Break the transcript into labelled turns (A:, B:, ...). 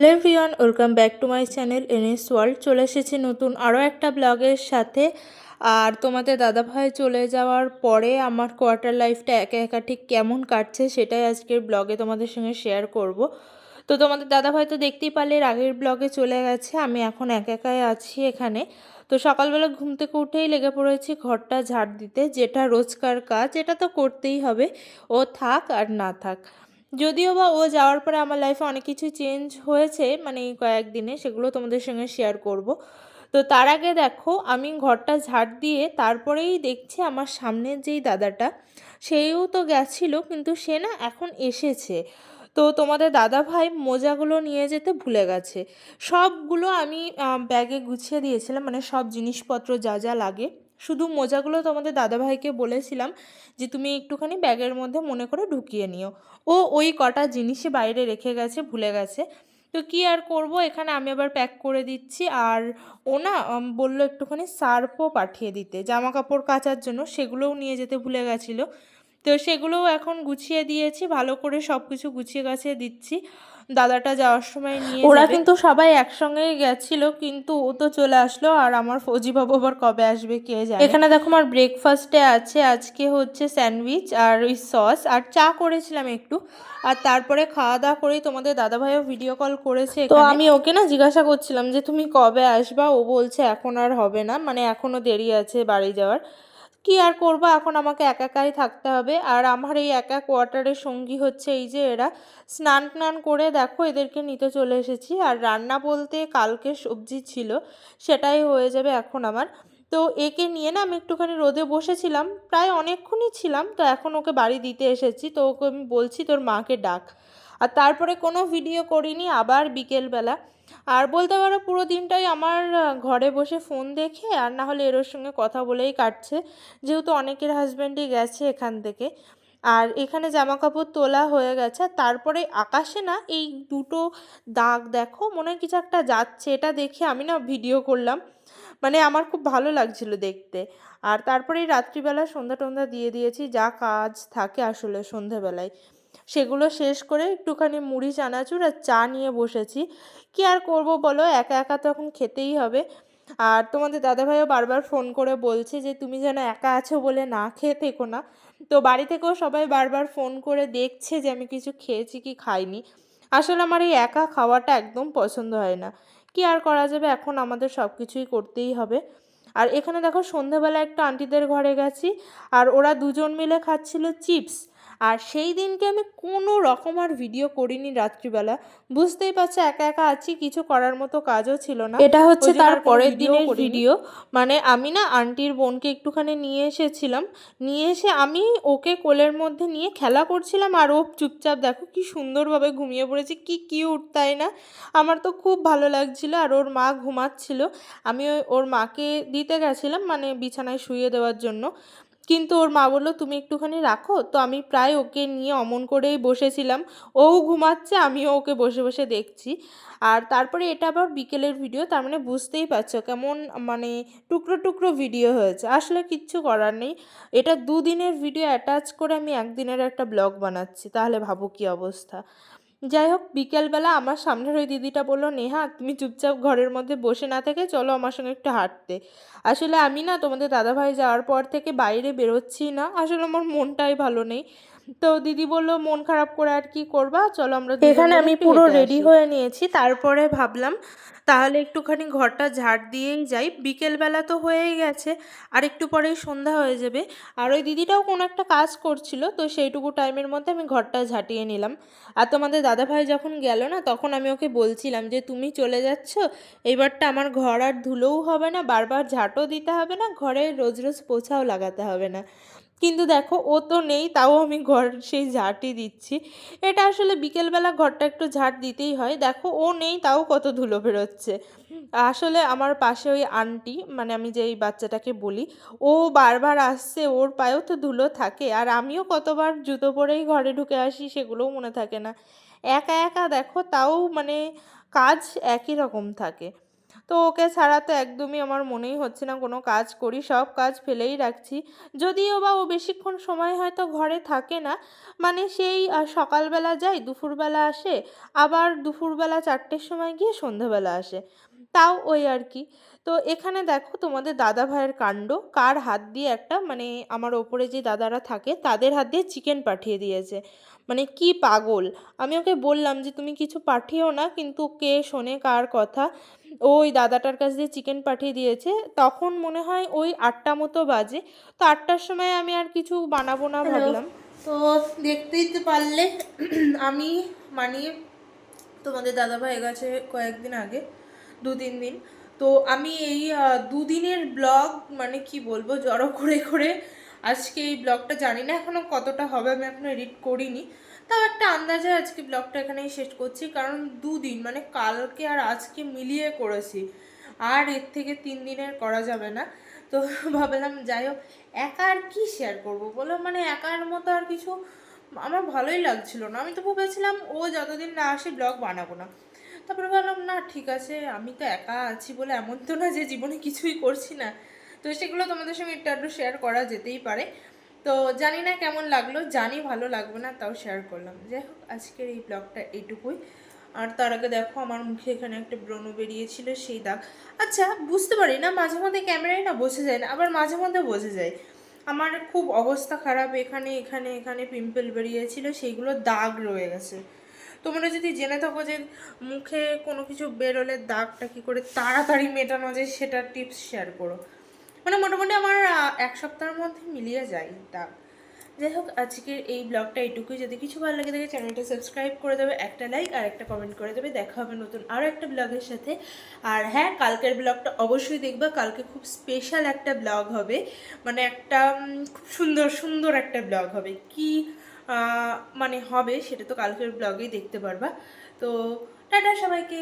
A: Hello welcome back to my channel NS world. চলে এসেছি নতুন আরও একটা ব্লগের সাথে। আর তোমাদের দাদাভাই চলে যাওয়ার পরে আমার কোয়ার্টার লাইফটা একা একা ঠিক কেমন কাটছে সেটাই আজকের ব্লগে তোমাদের সঙ্গে শেয়ার করব। তো তোমাদের দাদাভাই তো দেখতেই পারলে আগের ব্লগে চলে গেছে, আমি এখন একা একাই আছি এখানে। তো সকালবেলা ঘুম থেকে উঠেই লেগে পড়েছি ঘরটা ঝাড় দিতে, যেটা রোজকার কাজ, এটা তো করতেই হবে। ও থাক আর না থাক। যদিও বা ও যাওয়ার পরে আমার লাইফে অনেক কিছু চেঞ্জ হয়েছে মানে এই কয়েকদিনে সেগুলো তোমাদের সঙ্গে শেয়ার করব। তো তার আগে দেখো, আমি ঘরটা ঝাড় দিয়ে তারপরেই দেখছি আমার সামনের যেই দাদাটা, সেও তো গেছিল, কিন্তু সে না এখন এসেছে। তো তোমাদের দাদা ভাই মোজাগুলো নিয়ে যেতে ভুলে গেছে। সবগুলো আমি ব্যাগে গুছিয়ে দিয়েছিলাম মানে সব জিনিসপত্র যা যা লাগে। শুধু মোজাগুলো তোমাদের দাদাভাইকে বলেছিলাম যে তুমি একটুখানি ব্যাগের মধ্যে মনে করে ঢুকিয়ে নিও। ও ওই কটা জিনিসই বাইরে রেখে গেছে, ভুলে গেছে। তো কি আর করব? এখানে আমি আবার প্যাক করে দিচ্ছি। আর ও না বলল একটুখানি সার্ফও পাঠিয়ে দিতে। জামা কাপড় কাচার জন্য সেগুলোও নিয়ে যেতে ভুলে গেছিল। তো সেগুলোও এখন গুছিয়ে দিয়েছি ভালো করে সব কিছু গুছিয়ে গাছিয়ে দিচ্ছি। দাদাটা যাওয়ার সময় নিয়ে ওরা কিন্তু সবাই একসঙ্গেই গেছিল কিন্তু ও তো চলে আসলো আর আমার ফৌজি বাবু আবার কবে আসবে কে যায় এখানে দেখো আমার ব্রেকফাস্টে আছে আজকে হচ্ছে স্যান্ডউইচ আর ওই সস আর চা করেছিলাম একটু। আর তারপরে খাওয়া দাওয়া করেই তোমাদের দাদাভাইও ভিডিও কল করেছে তো আমি ওকে না জিজ্ঞাসা করছিলাম যে তুমি কবে আসবা? ও বলছে এখন আর হবে না। মানে এখনও দেরি আছে বাড়ি যাওয়ার। কি আর করব? এখন আমাকে একা একাই থাকতে হবে। আর আমার এই একা কোয়ার্টারের সঙ্গী হচ্ছে এই যে এরা। স্নান টান করে দেখো এদেরকে নিতে চলে এসেছি। আর রান্না বলতে কালকে সবজি ছিল, সেটাই হয়ে যাবে এখন আমার। তো একে নিয়ে না আমি একটুখানি রোদে বসেছিলাম। প্রায় অনেকক্ষণই ছিলাম। তো এখন ওকে বাড়ি দিতে এসেছি। তো ওকে আমি বলছি তোর মাকে ডাক। আর তারপরে কোনো ভিডিও করিনি, আবার বিকেলবেলা। আর বলতে পারো পুরো দিনটাই আমার ঘরে বসে ফোন দেখে, আর না হলে এরোর সঙ্গে কথা বলেই কাটছে। যেহেতু অনেকের হাজব্যান্ডই গেছে এখান থেকে। আর এখানে জামা কাপড় তোলা হয়ে গেছে তারপরে আকাশে না এই দুটো দাগ দেখো, মনে হয় কিছু একটা যাচ্ছে। এটা দেখে আমি না ভিডিও করলাম। মানে আমার খুব ভালো লাগছিল দেখতে। আর তারপরে রাত্রিবেলা সন্ধ্যা টন্ধা দিয়ে দিয়েছি, যা কাজ থাকে আসলে সন্ধ্যাবেলায়। সেগুলো শেষ করে একটুখানি মুড়ি, চানাচুর আর চা নিয়ে বসেছি। কি আর করব বলো? একা একা তো এখন খেতেই হবে। আর তোমাদের দাদাভাইও বারবার ফোন করে বলছে যে, তুমি যেন একা আছো বলে না খেয়ে থেকো না। তো বাড়ি থেকেও সবাই বারবার ফোন করে দেখছে যে, আমি কিছু খেয়েছি কি খাইনি। আসলে আমার এই একা খাওয়াটা একদম পছন্দ হয় না। কি আর করা যাবে? এখন আমাদের সব কিছুই করতেই হবে। আর এখানে দেখো সন্ধ্যাবেলা একটা আন্টিদের ঘরে গেছি। আর ওরা দুজন মিলে খাচ্ছিল চিপস। আর সেই দিনকে আমি কোনো রকম আর ভিডিও করিনি রাত্রিবেলা। বুঝতেই পারছ একা একা আছি কিছু করার মতো কাজও ছিল না। এটা হচ্ছে তার পরের দিনের ভিডিও মানে আমি না আন্টির বোনকে একটুখানি নিয়ে এসেছিলাম। নিয়ে এসে আমি ওকে কোলের মধ্যে নিয়ে খেলা করছিলাম আর ও চুপচাপ দেখো কি সুন্দরভাবে ঘুমিয়ে পড়েছে কি কিউট তাই না? আমার তো খুব ভালো লাগছিল আর ওর মা ঘুমাচ্ছিল। আমি ওর মাকে দিতে গেছিলাম মানে বিছানায় শুয়ে দেওয়ার জন্য। কিন্তু ওর মা বলল, তুমি একটুখানি রাখো। তো আমি প্রায় ওকে নিয়ে অমন করেই বসেছিলাম। ও ঘুমাচ্ছে, আমিও ওকে বসে বসে দেখছি। আর তারপরে এটা আবার বিকেলের ভিডিও, তার মানে বুঝতেই পারছ কেমন মানে টুকরো টুকরো ভিডিও হয়েছে। আসলে কিচ্ছু করার নেই। এটা দুদিনের ভিডিও অ্যাটাচ করে আমি একদিনের একটা ব্লগ বানাচ্ছি। তাহলে ভাবো কী অবস্থা। যাই হোক বিকেলবেলা আমার সামনের ওই দিদিটা বলল, নেহা, তুমি চুপচাপ ঘরের মধ্যে বসে না থেকে চলো আমার সঙ্গে একটু হাঁটতে। আসলে আমি না তোমাদের দাদাভাই যাওয়ার পর থেকে বাইরে বেরোচ্ছি না। আসলে আমার মনটাই ভালো নেই। তো দিদি বলল মন খারাপ করে আর কি করবা? চলো আমরা এখানে আমি পুরো রেডি হয়ে নিয়েছি। তারপরে ভাবলাম তাহলে একটুখানি ঘরটা ঝাড় দিয়েই যাই। বিকেলবেলা তো হয়েই গেছে আর একটু পরেই সন্ধ্যা হয়ে যাবে। আর ওই দিদিটাও কোনো একটা কাজ করছিল তো সেইটুকু টাইমের মধ্যে আমি ঘরটা ঝাঁটিয়ে নিলাম। আর তোমাদের দাদাভাই যখন গেল না তখন আমি ওকে বলছিলাম যে তুমি চলে যাচ্ছ? এইবারটা আমার ঘর আর ধুলোও হবে না বারবার ঝাঁটও দিতে হবে না ঘরে রোজ রোজ পোছাও লাগাতে হবে না। কিন্তু দেখো, ও তো নেই, তাও আমি ঘর সেই ঝাঁটই দিচ্ছি। এটা আসলে বিকেলবেলা ঘরটা একটু ঝাঁট দিতেই হয়। দেখো, ও নেই, তাও কত ধুলো বেরোচ্ছে। আসলে আমার পাশে ওই আন্টি মানে আমি যে এই বাচ্চাটাকে বলি, ও বারবার আসছে, ওর পায়েও তো ধুলো থাকে। আর আমিও কতবার জুতো পরেই ঘরে ঢুকে আসি, সেগুলোও মনে থাকে না। একা একা দেখো, তাও মানে কাজ একই রকম থাকে। তো ওকে ছাড়া তো একদমই আমার মনেই হচ্ছে না, কোনো কাজ করি, সব কাজ ফেলেই রাখছি। যদিও বা ও বেশিক্ষণ সময় হয়তো ঘরে থাকে না মানে সেই সকালবেলা যায় দুপুরবেলা আসে, আবার দুপুরবেলা চারটের সময় গিয়ে সন্ধেবেলা আসে। তাও ওই আর কি। তো এখানে দেখো তোমাদের দাদা ভাইয়ের কাণ্ড, কার হাত দিয়ে একটা মানে আমার ওপরে যে দাদারা থাকে, তাদের হাত দিয়ে চিকেন পাঠিয়ে দিয়েছে। মানে কি পাগল। আমি ওকে বললাম যে, তুমি কিছু পাঠিও না, কিন্তু কে শোনে কার কথা? ওই দাদাটার কাছ দিয়ে চিকেন পাঠিয়ে দিয়েছে। তখন মনে হয় ওই আটটা মতো বাজে। তো আটটার সময় আমি আর কিছু বানাবো না ভাবলাম। তো দেখতেই তো পারলে আমি মানে তোমাদের দাদাভাই গেছে কয়েকদিন আগে দু তিন দিন। তো আমি এই দুদিনের ব্লগ মানে কি বলব জড়ো করে করে আজকে এই ব্লগটা জানি না এখনও কতটা হবে, আমি এখনও এডিট করিনি। তাও একটা আন্দাজে আজকে ব্লগটা এখানেই শেষ করছি, কারণ দুদিন মানে কালকে আর আজকে মিলিয়ে করেছি। আর এর থেকে তিন দিনের করা যাবে না। তো ভাবলাম যাই হোক, একা আর কী শেয়ার করব বলো? মানে একার মতো আর কিছু আমার ভালোই লাগছিল না। আমি তো ভেবেছিলাম ও যতদিন না আসে ব্লগ বানাবো না। তারপরে ভাবলাম, না, ঠিক আছে, আমি তো একা আছি বলে এমন তো না যে জীবনে কিছুই করছি না। তো সেগুলো তোমাদের সঙ্গে একটু আধটু শেয়ার করা যেতেই পারে। তো জানি না কেমন লাগল, জানি ভালো লাগবে না, তাও শেয়ার করলাম। যাই হোক, আজকের এই ব্লগটা এইটুকুই। আর তার আগে দেখো, আমার মুখে এখানে একটা ব্রণ বেরিয়েছিল, সেই দাগ। আচ্ছা বুঝতে পারি না, মাঝে মধ্যে ক্যামেরায় না বসে যায় না, আবার মাঝে মধ্যে বসে যায়। আমার খুব অবস্থা খারাপ, এখানে এখানে এখানে পিম্পল বেরিয়েছিল, সেইগুলো দাগ রয়ে গেছে। তোমরা যদি জেনে থাকো যে মুখে কোনো কিছু বেরোলে দাগটা কী করে তাড়াতাড়ি মেটানো যায়, সেটার টিপস শেয়ার করো। মানে মোটামুটি আমার এক সপ্তাহের মধ্যে মিলিয়ে যায় দাগ যাই হোক আজকের এই ব্লগটা এইটুকুই যদি কিছু ভালো লাগে থাকে, চ্যানেলটা সাবস্ক্রাইব করে দেবে, একটা লাইক আর একটা কমেন্ট করে দেবে। দেখা হবে নতুন আরও একটা ব্লগের সাথে। আর হ্যাঁ কালকের ব্লগটা অবশ্যই দেখবা। কালকে খুব স্পেশাল একটা ব্লগ হবে। মানে একটা খুব সুন্দর সুন্দর একটা ব্লগ হবে। কি মানে হবে সেটা তো কালকের ব্লগেই দেখতে পারবা। তো টাটা সবাইকে।